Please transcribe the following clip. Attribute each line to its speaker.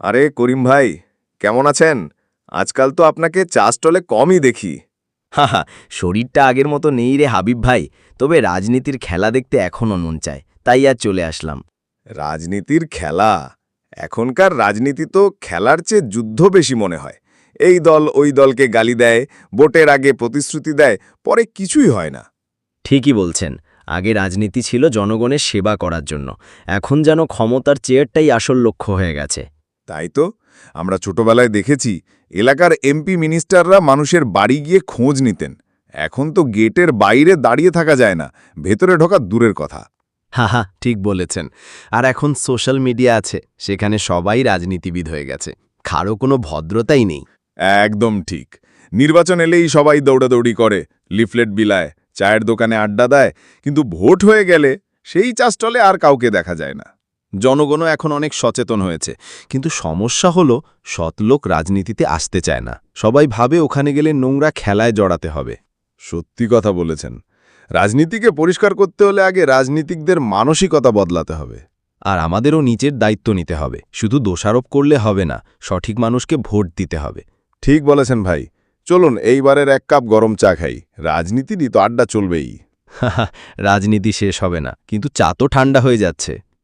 Speaker 1: আরে করিম ভাই, কেমন আছেন? আজকাল তো আপনাকে চা স্টলে কমই দেখি।
Speaker 2: হাহা, শরীরটা আগের মতো নেই রে হাবিব ভাই, তবে রাজনীতির খেলা দেখতে এখনও মন চায়, তাই আর চলে আসলাম।
Speaker 1: রাজনীতির খেলা? এখনকার রাজনীতি তো খেলার চেয়ে যুদ্ধ বেশি মনে হয়। এই দল ওই দলকে গালি দেয়, ভোটের আগে প্রতিশ্রুতি দেয়, পরে কিছুই হয় না।
Speaker 2: ঠিকই বলছেন, আগে রাজনীতি ছিল জনগণের সেবা করার জন্য, এখন যেন ক্ষমতার চেয়ারটাই আসল লক্ষ্য হয়ে গেছে।
Speaker 1: তাই তো? আমরা ছোটবেলায় দেখেছি এলাকার এমপি মিনিস্টাররা মানুষের বাড়ি গিয়ে খোঁজ নিতেন। এখন তো গেটের বাইরে দাঁড়িয়ে থাকা যায় না ভেতরে ঢোকা দূরের কথা।
Speaker 3: হাহা ঠিক বলেছেন। আর এখন সোশ্যাল মিডিয়া আছে সেখানে সবাই রাজনীতিবিদ হয়ে গেছে। কারও কোনো ভদ্রতাই নেই।
Speaker 1: একদম ঠিক। নির্বাচন এলেই সবাই দৌড়াদৌড়ি করে লিফলেট বিলায় চায়ের দোকানে আড্ডা দেয় কিন্তু ভোট হয়ে গেলে সেই চা স্টলে আর কাউকে দেখা যায় না।
Speaker 3: জনগণও এখন অনেক সচেতন হয়েছে। কিন্তু সমস্যা হলো সৎলোক রাজনীতিতে আসতে চায় না। সবাই ভাবে ওখানে গেলে নোংরা খেলায় জড়াতে হবে।
Speaker 1: সত্যি কথা বলেছেন। রাজনীতিকে পরিষ্কার করতে হলে আগে রাজনীতিকদের মানসিকতা বদলাতে হবে।
Speaker 3: আর আমাদেরও নিজের দায়িত্ব নিতে হবে। শুধু দোষারোপ করলে হবে না, সঠিক মানুষকে ভোট দিতে হবে।
Speaker 1: ঠিক বলেছেন ভাই। চলুন, এইবারের এক কাপ গরম চা খাই। রাজনীতিরই তো আড্ডা চলবেই।
Speaker 3: রাজনীতি শেষ হবে না, কিন্তু চা তো ঠান্ডা হয়ে যাচ্ছে।